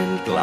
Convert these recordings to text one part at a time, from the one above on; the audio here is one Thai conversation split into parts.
น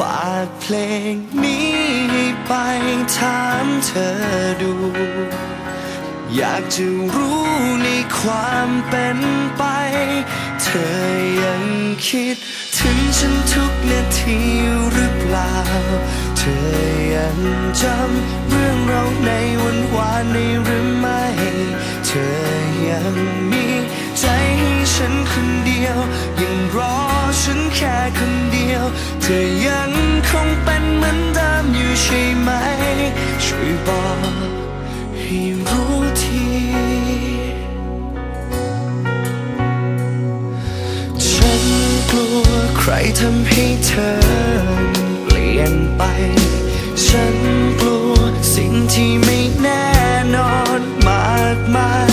ฝากเพลงนี้ให้ไปถามเธอดู อยากจะรู้ในความเป็นไป เธอยังคิดถึงฉันทุกนาทีหรือเปล่า เธอยังจำเรื่องเราในวันวานในหรือไม่ เธอยังมีใจให้ฉันคนเดียว ยังรอฉันแค่คน ธอยังคงเป็นเหมือนเดิมอยู่ใช่ไหม ช่วยบอกให้รู้ทีฉันกลัวใครทำให้เธอเปลี่ยนไป ฉันกลัวสิ่งที่ไม่แน่นอนมากมาย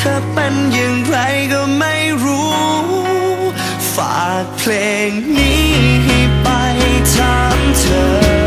เธอเป็นอย่างไรก็ไม่รู้ ฝากเพลงนี้ไปถามเธอ